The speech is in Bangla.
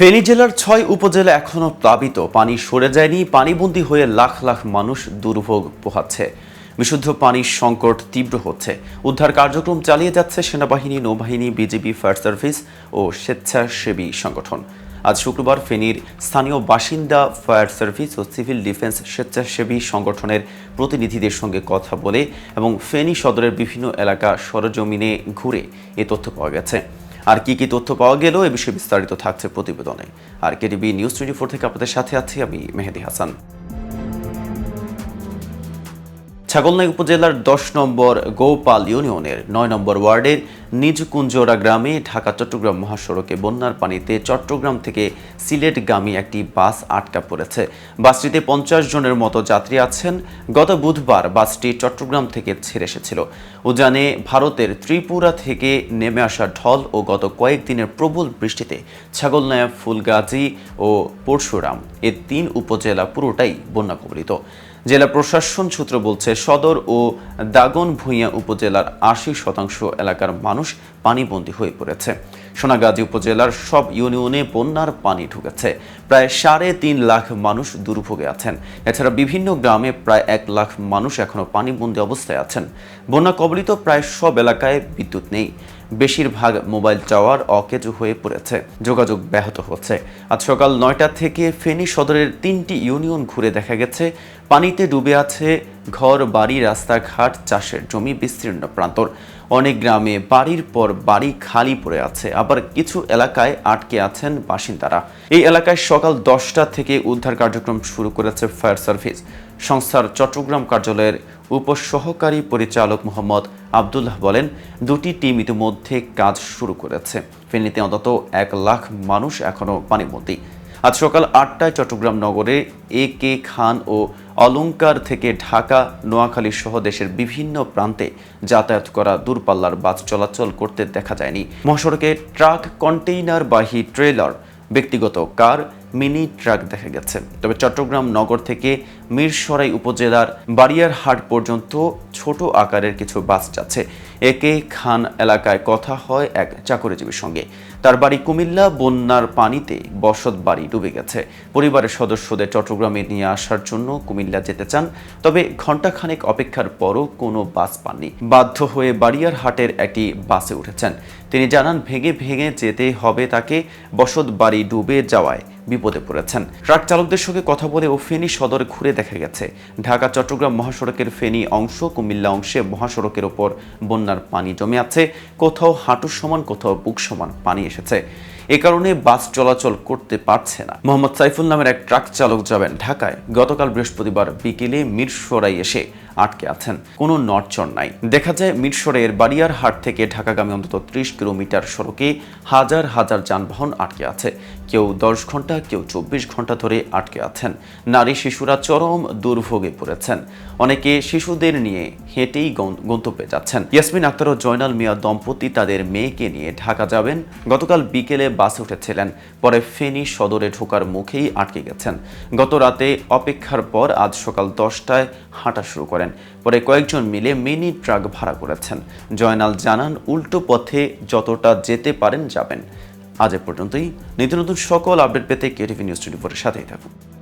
ফেনী জেলার ছয় উপজেলা এখনও প্লাবিত। পানি সরে যায়নি, পানিবন্দী হয়ে লাখ লাখ মানুষ দুর্ভোগ পোহাচ্ছে। বিশুদ্ধ পানির সংকট তীব্র হচ্ছে। উদ্ধার কার্যক্রম চালিয়ে যাচ্ছে সেনাবাহিনী, নৌবাহিনী, বিজিবি, ফায়ার সার্ভিস ও স্বেচ্ছাসেবী সংগঠন। আজ শুক্রবার ফেনীর স্থানীয় বাসিন্দা, ফায়ার সার্ভিস ও সিভিল ডিফেন্স স্বেচ্ছাসেবী সংগঠনের প্রতিনিধিদের সঙ্গে কথা বলে এবং ফেনী সদরের বিভিন্ন এলাকা সরজমিনে ঘুরে এ তথ্য পাওয়া গেছে। আর কি কি তথ্য পাওয়া গেল এ বিষয়ে বিস্তারিত থাকছে প্রতিবেদনে। আর কেটিভি নিউজ টোয়েন্টি ফোর থেকে আপনাদের সাথে আছি আমি মেহেদি হাসান। ছাগলনাই উপজেলার দশ নম্বর গৌপাল ইউনিয়নের নয় নম্বর ওয়ার্ডের নিজকুঞ্জোড়া গ্রামে ঢাকা চট্টগ্রাম মহাসড়কে বন্যার পানিতে চট্টগ্রাম থেকে সিলেটগামী একটি বাস আটকা পড়েছে। বাসটিতে পঞ্চাশ জনের মতো যাত্রী আছেন। গত বুধবার বাসটি চট্টগ্রাম থেকে ছেড়ে এসেছিল। উজানে ভারতের ত্রিপুরা থেকে নেমে আসা ঢল ও গত কয়েকদিনের প্রবল বৃষ্টিতে ছাগলনায়া, ফুলগাজী ও পরশুরাম এ তিন উপজেলা পুরোটাই বন্যা কবলিত। জেলা প্রশাসন সূত্র বলছে, সদর ও দাগন ভূঁইয়া উপজেলার আশি শতাংশ এলাকার মানুষ cristãos পানিবন্দী হয়ে পড়েছে। সোনাগাজী উপজেলার সব ইউনিয়নে বন্যার পানি ঢুকেছে। প্রায় সাড়ে তিন লাখ মানুষ দুর্ভোগে আছেন। এছাড়া বিভিন্ন গ্রামে প্রায় এক লাখ মানুষ এখনও পানিবন্দী অবস্থায় আছেন। বন্যা কবলিত প্রায় সব এলাকায় বিদ্যুৎ নেই। বেশিরভাগ মোবাইল টাওয়ার অকেজ হয়ে পড়েছে। যোগাযোগ ব্যাহত হচ্ছে। আজ সকাল নয়টা থেকে ফেনী সদরের তিনটি ইউনিয়ন ঘুরে দেখা গেছে। পানিতে ডুবে আছে ঘর, বাড়ি, রাস্তাঘাট, চাষের জমি, বিস্তীর্ণ প্রান্তর। অনেক গ্রামে বাড়ির পর বাড়ি খালি পড়ে আছে। আবার কিছু এলাকায় আটকে আছেন বাসিন্দারা। এই এলাকায় সকাল দশটা থেকে উদ্ধার কার্যক্রম শুরু করেছে ফায়ার সার্ভিস। সংস্থার চট্টগ্রাম কার্যালয়ের উপসহকারী পরিচালক মোহাম্মদ আবদুল্লাহ বলেন, দুটি টিম ইতিমধ্যে কাজ শুরু করেছে। ফেনীতে অন্তত এক লাখ মানুষ এখনও পানিবন্দী আজ সকাল আটটায় চট্টগ্রাম নগরে এ কে খান ও অলঙ্কার থেকে ঢাকা, নোয়াখালী সহ দেশের বিভিন্ন প্রান্তে যাতায়াত করা দূরপাল্লার বাস চলাচল করতে দেখা যায়নি। মহাসড়কে ট্রাক কন্টেইনার বাহী ট্রেলার, ব্যক্তিগত কার মিনি ট্রাক দেখা গেছে। তবে চট্টগ্রাম নগর থেকে মিরসরাই উপজেলার বাড়িয়ারহাট পর্যন্ত ছোট আকারের কিছু বাস যাচ্ছে। একে খান এলাকায় কথা হয় এক চাকরিজীবীর সঙ্গে। তার বাড়ি কুমিল্লা, বন্যার পানিতে বসত বাড়ি ডুবে গেছে। পরিবারের সদস্যদের চট্টগ্রামে নিয়ে আসার জন্য কুমিল্লা যেতে চান, তবে ঘণ্টাখানেক অপেক্ষার পরও কোনো বাস পাননি। বাধ্য হয়ে বাড়িয়ার হাটের একটি বাসে উঠেছেন। তিনি জানান, ভেঙে ভেঙে যেতে হবে তাকে। বসত বাড়ি ডুবে যাওয়ায় বিপদে পড়েছেন। ট্রাক চালকদের সঙ্গে কথা বলে ও ফেনী সদর ঘুরে দেখা গেছে। ঢাকা, চট্টগ্রাম মহাসড়কের ফেনী অংশ, কুমিল্লা অংশে মহাসড়কের ওপর বন্যার পানি জমে আছে। কোথাও হাঁটুর সমান, কোথাও বুক সমান পানি এসেছে। এ কারণে বাস চলাচল করতে পারছে না। মোহাম্মদ সাইফুল নামের এক ট্রাক চালক যাবেন ঢাকায়। গতকাল বৃহস্পতিবার বিকেলে মিরসরাই এসে আটকে আছেন। কোনো নড়চড় নাই। দেখা যায় মিরসরের বাড়িয়ারহাট থেকে ঢাকাগামী অন্তত ত্রিশ কিলোমিটার সড়কে হাজার হাজার যানবাহন আটকে আছে। কেউ দশ ঘণ্টা, কেউ চব্বিশ ঘণ্টা ধরে আটকে আছেন। নারী শিশুরা চরম দুর্ভোগে পড়েছেন। অনেকে শিশুদের নিয়ে হেঁটেই গন- গন্তব্যে যাচ্ছেন। ইয়াসমিন আক্তার ও জয়নাল মিয়া দম্পতি তাদের মেয়েকে নিয়ে ঢাকা যাবেন। গতকাল বিকেলে বাসে উঠেছিলেন। পরে ফেনী সদরে ঢোকার মুখেই আটকে গেছেন। গত রাতে অপেক্ষার পর আজ সকাল দশটায় হাঁটা শুরু করেন। পরে কয়েকজন মিলে মিনি ট্রাক ভাড়া করেছেন। জয়নাল জানান, উল্টো পথে যতটা যেতে পারেন যাবেন। আজ এ পর্যন্তই। নিত্য নতুন সকল আপডেট পেতে কেটিভি নিউজ টোয়েন্টি ফোরের সাথেই থাকুন।